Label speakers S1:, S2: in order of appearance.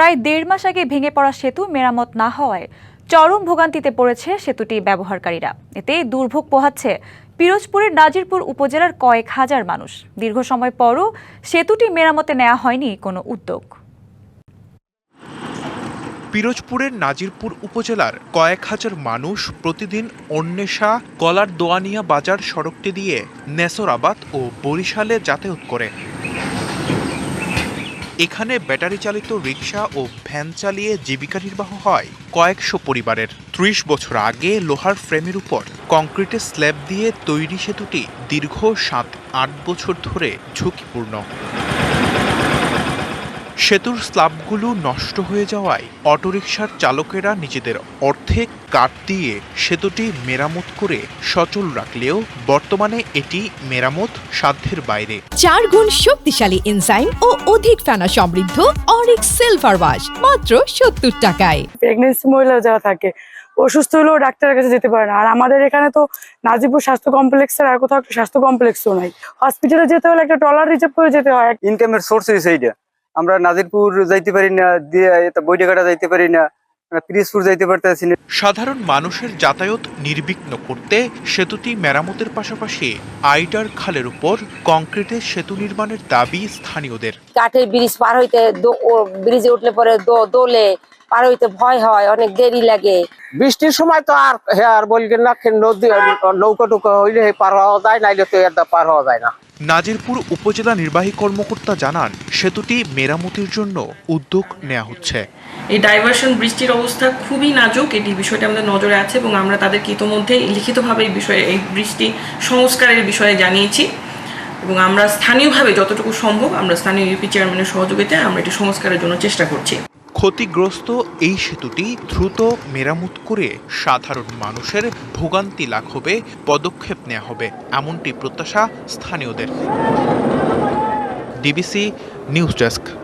S1: প্রায় দেড় মাস আগে ভেঙে পড়া সেতু মেরামত না হওয়ায় চরম ভোগান্তিতে পড়েছে সেতুটি ব্যবহারকারীরা। এতে দুর্ভোগ পোহাচ্ছে পিরোজপুরের নাজিরপুর উপজেলার কয়েক হাজার মানুষ। দীর্ঘ সময় পরও সেতুটি মেরামতে নেওয়া হয়নি কোনো উদ্যোগ।
S2: পিরোজপুরের নাজিরপুর উপজেলার কয়েক হাজার মানুষ প্রতিদিন অন্বেষা, কলার দোয়ানিয়া বাজার সড়কটি দিয়ে নেসরাবাদ ও বরিশালে যাতায়াত করে। এখানে ব্যাটারি চালিত রিক্সা ও ভ্যান চালিয়ে জীবিকা নির্বাহ হয় কয়েকশো পরিবারের। ত্রিশ বছর আগে লোহার ফ্রেমের উপর কংক্রিটের স্ল্যাব দিয়ে তৈরি সেতুটি দীর্ঘ সাত আট বছর ধরে ঝুঁকিপূর্ণ। সেতুর স্ল্যাবগুলো নষ্ট হয়ে যাওয়ায় অটোরিকশার চালকেরা নিজেদের অর্থে কাঠ দিয়ে সেতুটি মেরামত করে সচল রাখলেও বর্তমানে এটি মেরামত সাধ্যের বাইরে।
S3: চার গুণ শক্তিশালী এনজাইম ও অধিক ফেনা সমৃদ্ধ অরিক সিলভার ওয়াশ মাত্র সত্তর টাকায়।
S4: প্রেগনেন্সি মহিলা যারা থাকে অসুস্থ হলেও ডাক্তারের কাছে যেতে পারে না। আর আমাদের এখানে তো নাজিপুর স্বাস্থ্য কমপ্লেক্সের আর কোথাও একটা স্বাস্থ্য কমপ্লেক্সও নাই। হসপিটালে যেতে হলে একটা ট্রলার রিজার্ভ করে যেতে হয়।
S5: ইনকামের সোর্স এইটা আমরা নাজিরপুর যাইতে পারি না দিয়ে বৈডাঘাটা যাইতে পারি না পিরিজপুর যাইতে পারতেছি না।
S2: সাধারণ মানুষের যাতায়াত নির্বিঘ্ন করতে সেতুটি মেরামতের পাশাপাশি আইডার খালের উপর কংক্রিটের সেতু নির্মাণের দাবি স্থানীয়দের।
S6: কাঠের ব্রিজ পার হইতে দো- ব্রিজে উঠলে পরে দো- দোলে পার হইতে ভয় হয় অনেক দেরি লাগে।
S7: বৃষ্টির সময় তো আর হ্যাঁ আর বলবেন না নদী নৌকা টুকা হইলে পার হওয়া যায় নাইলে তো এটা পার হওয়া যায় না।
S2: নাজিরপুর উপজেলা নির্বাহী কর্মকর্তা জানান, সেতুটি মেরামতির জন্য উদ্যোগ নেওয়া হচ্ছে।
S8: এই ডাইভারশন বৃষ্টির অবস্থা খুবই নাজুক, এটি বিষয়টা আমাদের নজরে আছে এবং আমরা তাদেরকে ইতোমধ্যে লিখিতভাবে এই বিষয়ে, এই বৃষ্টি সংস্কারের বিষয়ে জানিয়েছি। এবং আমরা স্থানীয়ভাবে যতটুকু সম্ভব আমরা স্থানীয় ইউপি চেয়ারম্যানের সহযোগিতায় আমরা এটি সংস্কারের জন্য চেষ্টা করছি।
S2: ক্ষতিগ্রস্ত এই সেতুটি দ্রুত মেরামত করে সাধারণ মানুষের ভোগান্তি লাখ হবে পদক্ষেপ নেওয়া হবে, এমনটি প্রত্যাশা স্থানীয়দের। DBC news desk.